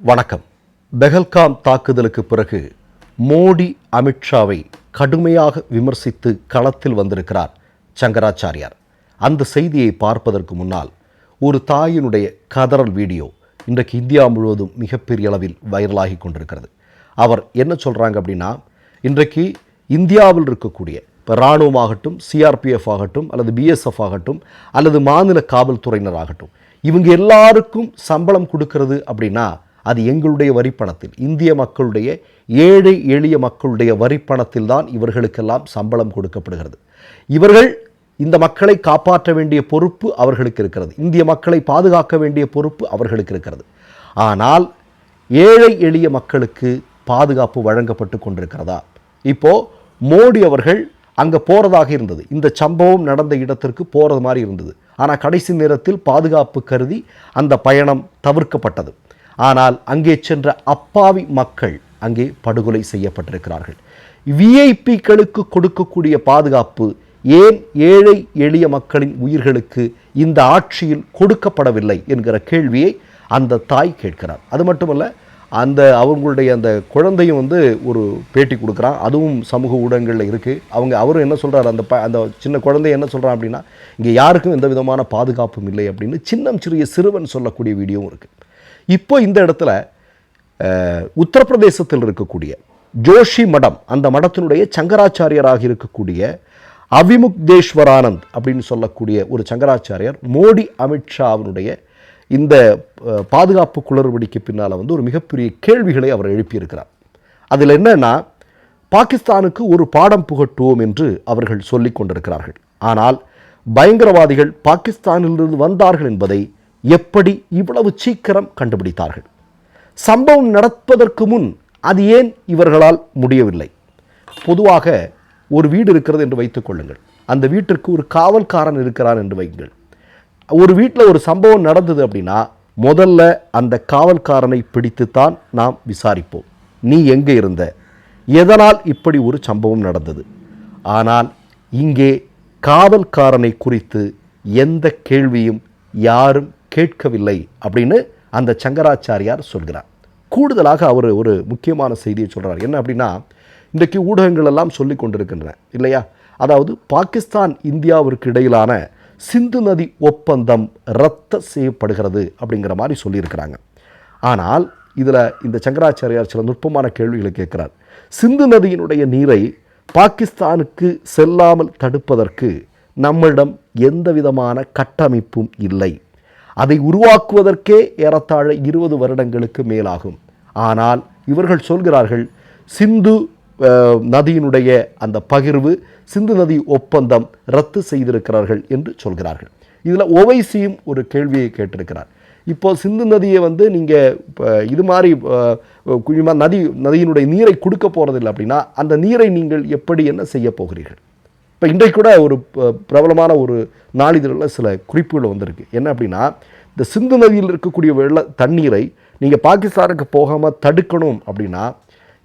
வணக்கம். பெஹல்காம் தாக்குதலுக்கு பிறகு மோடி அமித்ஷாவை கடுமையாக விமர்சித்து களத்தில் வந்திருக்கிறார் சங்கராச்சாரியார். அந்த செய்தியை பார்ப்பதற்கு முன்னால் ஒரு தாயினுடைய கதறல் வீடியோ இன்றைக்கு இந்தியா முழுவதும் மிகப்பெரிய அளவில் வைரலாகி கொண்டிருக்கிறது. அவர் என்ன சொல்கிறாங்க அப்படின்னா இன்றைக்கு இந்தியாவில் இருக்கக்கூடிய இப்போ இராணுவமாகட்டும் சிஆர்பிஎஃப் ஆகட்டும் அல்லது பிஎஸ்எஃப் ஆகட்டும் அல்லது மாநில காவல்துறையினர் ஆகட்டும் இவங்க எல்லாருக்கும் சம்பளம் கொடுக்கறது அப்படின்னா அது எங்களுடைய வரிப்பணத்தில் இந்திய மக்களுடைய ஏழை எளிய மக்களுடைய வரிப்பணத்தில் தான் இவர்களுக்கெல்லாம் சம்பளம் கொடுக்கப்படுகிறது. இவர்கள் இந்த மக்களை காப்பாற்ற வேண்டிய பொறுப்பு அவர்களுக்கு இருக்கிறது. இந்திய மக்களை பாதுகாக்க வேண்டிய பொறுப்பு அவர்களுக்கு இருக்கிறது. ஆனால் ஏழை எளிய மக்களுக்கு பாதுகாப்பு வழங்கப்பட்டு கொண்டிருக்கிறதா? இப்போ மோடி அவர்கள் அங்கே போகிறதாக இருந்தது. இந்த சம்பவம் நடந்த இடத்திற்கு போகிறது மாதிரி இருந்தது. ஆனால் கடைசி நேரத்தில் பாதுகாப்பு கருதி அந்த பயணம் தவிர்க்கப்பட்டது. ஆனால் அங்கே சென்ற அப்பாவி மக்கள் அங்கே படுகொலை செய்யப்பட்டிருக்கிறார்கள். விஐபிக்களுக்கு கொடுக்கக்கூடிய பாதுகாப்பு ஏன் ஏழை எளிய மக்களின் உயிர்களுக்கு இந்த ஆட்சியில் கொடுக்கப்படவில்லை என்கிற கேள்வியை அந்த தாய் கேட்கிறார். அது மட்டுமல்ல அந்த அவங்களுடைய அந்த குழந்தையும் வந்து ஒரு பேட்டி கொடுக்குறான். அதுவும் சமூக ஊடகங்களில் இருக்குது அவங்க அவரும் என்ன சொல்கிறார் அந்த ப அந்த சின்ன குழந்தை என்ன சொல்கிறான் அப்படின்னா இங்கே யாருக்கும் எந்த விதமான பாதுகாப்பும் இல்லை அப்படின்னு சின்னம் சிறிய சிறுவன் சொல்லக்கூடிய வீடியோவும் இருக்குது இப்போ இந்த இடத்துல உத்தரப்பிரதேசத்தில் இருக்கக்கூடிய ஜோஷி மடம் அந்த மடத்தினுடைய சங்கராச்சாரியராக இருக்கக்கூடிய அவிமுக்தேஸ்வரானந்த் அப்படின்னு சொல்லக்கூடிய ஒரு சங்கராச்சாரியார் மோடி அமித்ஷாவினுடைய இந்த பாதுகாப்பு குளறுபடிக்கு பின்னால் வந்து ஒரு மிகப்பெரிய கேள்விகளை அவர் எழுப்பியிருக்கிறார். அதில் என்னன்னா பாகிஸ்தானுக்கு ஒரு பாடம் புகட்டுவோம் என்று அவர்கள் சொல்லிக் கொண்டிருக்கிறார்கள். ஆனால் பயங்கரவாதிகள் பாகிஸ்தானிலிருந்து வந்தார்கள் என்பதை எப்படி இவ்வளவு சீக்கிரம் கண்டுபிடித்தார்கள்? சம்பவம் நடப்பதற்கு முன் அது ஏன் இவர்களால் முடியவில்லை? பொதுவாக ஒரு வீடு இருக்கிறது என்று வைத்துக் கொள்ளுங்கள். அந்த வீட்டிற்கு ஒரு காவல்காரன் இருக்கிறான் என்று வைங்கள் ஒரு வீட்டில் ஒரு சம்பவம் நடந்தது அப்படின்னா முதல்ல அந்த காவல்காரனை பிடித்துத்தான் நாம் விசாரிப்போம். நீ எங்கே இருந்த? எதனால் இப்படி ஒரு சம்பவம் நடந்தது? ஆனால் இங்கே காவல்காரனை குறித்து எந்த கேள்வியும் யாரும் கேட்கவில்லை அப்படின்னு அந்த சங்கராச்சாரியார் சொல்கிறார். கூடுதலாக அவர் ஒரு முக்கியமான செய்தியை சொல்கிறார் என்ன அப்படின்னா இன்றைக்கு ஊடகங்கள் எல்லாம் சொல்லி கொண்டிருக்கின்றன இல்லையா? அதாவது பாகிஸ்தான் இந்தியாவிற்கு இடையிலான சிந்து நதி ஒப்பந்தம் ரத்த செய்யப்படுகிறது அப்படிங்கிற மாதிரி சொல்லியிருக்கிறாங்க. ஆனால் இதில் இந்த சங்கராச்சாரியார் சில நுட்பமான கேள்விகளை கேட்குறார். சிந்து நதியினுடைய நீரை பாகிஸ்தானுக்கு செல்லாமல் தடுப்பதற்கு நம்மிடம் எந்த விதமான கட்டமைப்பும் இல்லை. அதை உருவாக்குவதற்கே ஏறத்தாழ இருபது வருடங்களுக்கு மேலாகும். ஆனால் இவர்கள் சொல்கிறார்கள் சிந்து நதியினுடைய அந்த பகிர்வு சிந்து நதி ஒப்பந்தம் ரத்து செய்திருக்கிறார்கள் என்று சொல்கிறார்கள். இதில் ஓவைசியும் ஒரு கேள்வியை கேட்டிருக்கிறார். இப்போ சிந்து நதியை வந்து நீங்கள் இது மாதிரி குழிமா நதி நதியினுடைய நீரை கொடுக்க போகிறதில்லை அப்படின்னா அந்த நீரை நீங்கள் எப்படி என்ன செய்ய போகிறீர்கள்? இப்போ இன்றைக்கு கூட ஒரு ப- பிரபலமான ஒரு நாளிதழில் சில குறிப்புகள் வந்திருக்கு. என்ன அப்படின்னா இந்த சிந்து நதியில் இருக்கக்கூடிய வெள்ள தண்ணீரை நீங்கள் பாகிஸ்தானுக்கு போகாமல் தடுக்கணும் அப்படின்னா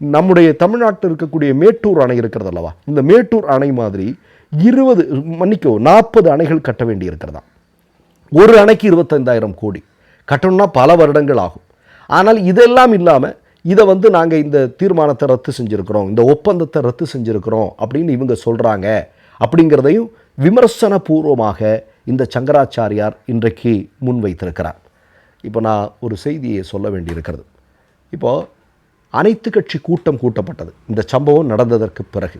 நம்முடைய தமிழ்நாட்டில் இருக்கக்கூடிய மேட்டூர் அணை இருக்கிறது அல்லவா? இந்த மேட்டூர் அணை மாதிரி இருபது மன்னிக்கோ நாற்பது அணைகள் கட்ட வேண்டி இருக்கிறதா ஒரு அணைக்கு இருபத்தைந்தாயிரம் கோடி. கட்டணும்னா பல வருடங்கள் ஆகும். ஆனால் இதெல்லாம் இல்லாமல் இதை வந்து நாங்கள் இந்த தீர்மானத்தை ரத்து செஞ்சுருக்கிறோம் இந்த ஒப்பந்தத்தை ரத்து செஞ்சுருக்கிறோம் அப்படின்னு இவங்க சொல்கிறாங்க அப்படிங்கிறதையும் விமர்சன பூர்வமாக இந்த சங்கராச்சாரியார் இன்றைக்கு முன்வைத்திருக்கிறார். இப்போ நான் ஒரு செய்தியை சொல்ல வேண்டியிருக்கிறது. இப்போது அனைத்து கட்சி கூட்டம் கூட்டப்பட்டது. இந்த சம்பவம் நடந்ததற்கு பிறகு.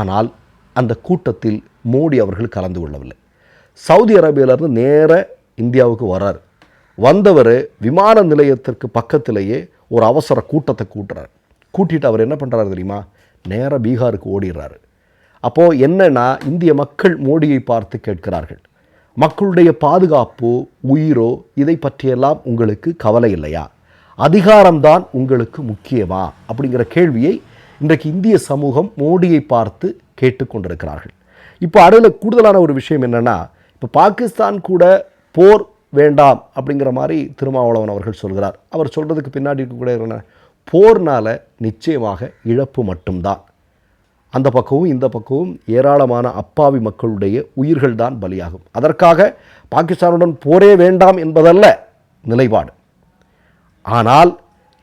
ஆனால் அந்த கூட்டத்தில் மோடி அவர்கள் கலந்து கொள்ளவில்லை. சவுதி அரேபியாவிலேருந்து நேர இந்தியாவுக்கு வரார் வந்தவர் விமான நிலையத்திற்கு பக்கத்திலேயே ஒரு அவசர கூட்டத்தை கூட்டுறார். கூட்டிட்டு அவர் என்ன பண்ணுறாரு தெரியுமா? நேராக பீகாருக்கு ஓடிடுறாரு. அப்போது என்னன்னா இந்திய மக்கள் மோடியை பார்த்து கேட்கிறார்கள். மக்களுடைய பாதுகாப்போ உயிரோ இதை பற்றியெல்லாம் உங்களுக்கு கவலை இல்லையா? அதிகாரம்தான் உங்களுக்கு முக்கியமா? அப்படிங்கிற கேள்வியை இன்றைக்கு இந்திய சமூகம் மோடியை பார்த்து கேட்டுக்கொண்டிருக்கிறார்கள் இப்போ அதில் கூடுதலான ஒரு விஷயம் என்னென்னா இப்போ பாகிஸ்தான் கூட போர் வேண்டாம் அப்படிங்கிற மாதிரி திருமாவளவன் அவர்கள் சொல்கிறார். அவர் சொல்கிறதுக்கு பின்னாடி இருக்கக்கூடிய போர்னால் நிச்சயமாக இழப்பு மட்டும்தான். அந்த பக்கமும் இந்த பக்கமும் ஏராளமான அப்பாவி மக்களுடைய உயிர்கள் தான் பலியாகும். அதற்காக பாகிஸ்தானுடன் போரே வேண்டாம் என்பதல்ல நிலைப்பாடு. ஆனால்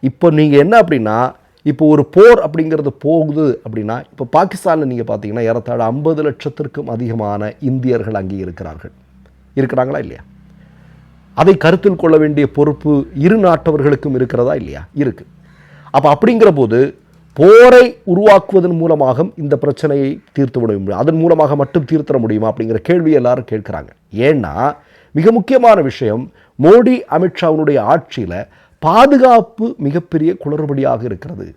இப்போ நீங்கள் என்ன அப்படின்னா இப்போ ஒரு போர் அப்படிங்கிறது போகுது அப்படின்னா இப்போ பாகிஸ்தானில் நீங்கள் பார்த்தீங்கன்னா ஏறத்தாழ ஐம்பது லட்சத்திற்கும் அதிகமான இந்தியர்கள் அங்கே இருக்கிறார்கள். இருக்கிறாங்களா இல்லையா? அதை கருத்தில் கொள்ள வேண்டிய பொறுப்பு இரு நாட்டவர்களுக்கும் இருக்கிறதா இல்லையா? இருக்குது அப்போ அப்படிங்கிற போது போரை உருவாக்குவதன் மூலமாக இந்த பிரச்சனையை தீர்த்து விட முடியும். அதன் மூலமாக மட்டும் தீர்த்திட முடியுமா அப்படிங்கிற கேள்வி எல்லாரும் கேட்குறாங்க. ஏன்னா மிக முக்கியமான விஷயம் மோடி அமித்ஷாவினுடைய ஆட்சியில் பாதுகாப்பு மிகப்பெரிய குளறுபடியாக இருக்கிறது.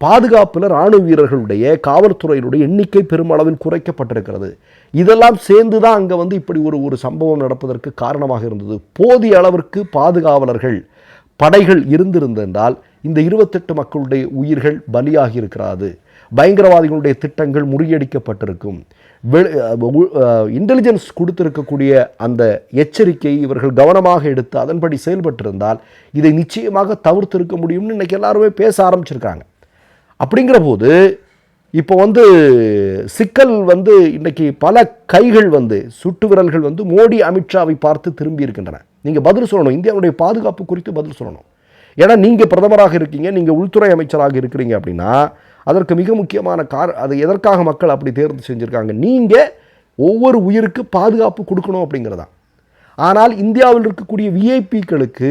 பாதுகாப்பில் இராணுவ வீரர்களுடைய காவல்துறையினுடைய எண்ணிக்கை பெருமளவில் குறைக்கப்பட்டிருக்கிறது. இதெல்லாம் சேர்ந்து தான் அங்கே வந்து இப்படி ஒரு ஒரு சம்பவம் நடப்பதற்கு காரணமாக இருந்தது. போதிய அளவிற்கு பாதுகாவலர்கள் படைகள் இருந்திருந்தால் இந்த இருபத்தெட்டு மக்களுடைய உயிர்கள் பலியாகி இருக்கிறாது பயங்கரவாதிகளுடைய திட்டங்கள் முறியடிக்கப்பட்டிருக்கும். இன்டெலிஜென்ஸ் கொடுத்திருக்கக்கூடிய அந்த எச்சரிக்கையை இவர்கள் கவனமாக எடுத்து அதன்படி செயல்பட்டிருந்தால் இதை நிச்சயமாக தவிர்த்திருக்க முடியும்னு இன்னைக்கு எல்லாருமே பேச ஆரம்பிச்சிருக்காங்க. அப்படிங்கிற போது இப்போ வந்து சிக்கல் வந்து இன்றைக்கி பல கைகள் வந்து சுட்டு விரல்கள் வந்து மோடி அமித்ஷாவை பார்த்து திரும்பி இருக்கின்றன. நீங்கள் பதில் சொல்லணும். இந்தியாவுடைய பாதுகாப்பு குறித்து பதில் சொல்லணும். ஏன்னா நீங்கள் பிரதமராக இருக்கீங்க நீங்கள் உள்துறை அமைச்சராக இருக்கிறீங்க அப்படின்னா அதற்கு மிக முக்கியமான கார் அது எதற்காக மக்கள் அப்படி தேர்ந்து செஞ்சுருக்காங்க? நீங்கள் ஒவ்வொரு உயிருக்கு பாதுகாப்பு கொடுக்கணும் அப்படிங்கிறதா. ஆனால் இந்தியாவில் இருக்கக்கூடிய விஐபிக்களுக்கு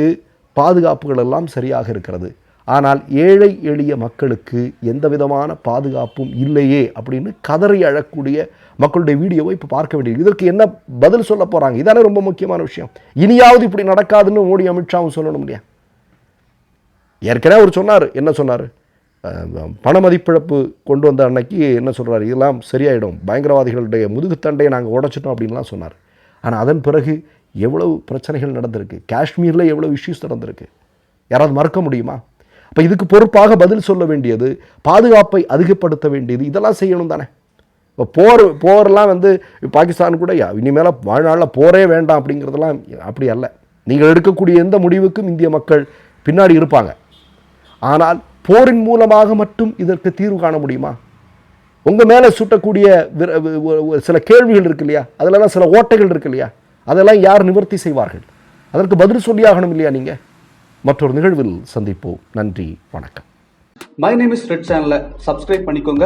பாதுகாப்புகள் எல்லாம் சரியாக இருக்கிறது. ஆனால் ஏழை எளிய மக்களுக்கு எந்த விதமான பாதுகாப்பும் இல்லையே அப்படின்னு கதறி அழக்கூடிய மக்களுடைய வீடியோவை இப்போ பார்க்க வேண்டியது. இதற்கு என்ன பதில் சொல்ல போகிறாங்க இதானே ரொம்ப முக்கியமான விஷயம். இனியாவது இப்படி நடக்காதுன்னு மோடி அமித்ஷாவும் சொல்லணும் இல்லையா? ஏற்கனவே அவர் சொன்னார். என்ன சொன்னார்? பண மதிப்பிழப்பு கொண்டு வந்த அன்னைக்கு என்ன சொல்கிறார் இதெல்லாம் சரியாயிடும். பயங்கரவாதிகளுடைய முதுகுத்தண்டையை நாங்கள் உடைச்சிட்டோம் அப்படின்லாம் சொன்னார். ஆனால் அதன் பிறகு எவ்வளவு பிரச்சனைகள் நடந்திருக்கு? காஷ்மீரில் எவ்வளோ இஷ்யூஸ் நடந்திருக்கு? யாராவது மறக்க முடியுமா? அப்போ இதுக்கு பொறுப்பாக பதில் சொல்ல வேண்டியது பாதுகாப்பை அதிகப்படுத்த வேண்டியது இதெல்லாம் செய்யணும் தானே. இப்போ போர் போரெல்லாம் வந்து பாகிஸ்தான் கூட இனிமேல் வாழ்நாளில் போரே வேண்டாம் அப்படிங்கிறதெல்லாம் அப்படி அல்ல. நீங்கள் எடுக்கக்கூடிய எந்த முடிவுக்கும் இந்திய மக்கள் பின்னாடி இருப்பாங்க. ஆனால் போரின் மூலமாக மட்டும் இதற்கு தீர்வு காண முடியுமா? உங்கள் மேலே சுட்டக்கூடிய சில கேள்விகள் இருக்கு இல்லையா? அதிலெல்லாம் சில ஓட்டைகள் இருக்கு இல்லையா? அதெல்லாம் யார் நிவர்த்தி செய்வார்கள்? அதற்கு பதில் சொல்லியாகணும் இல்லையா நீங்கள் மற்றொரு நிகழ்வில் சந்திப்போம். நன்றி வணக்கம். மை நேம் இஸ் ரெட் சேனலை சப்ஸ்கிரைப் பண்ணிக்கோங்க.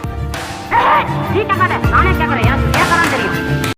நீ கேட்காத நானே கேட்கறேன் எனக்கு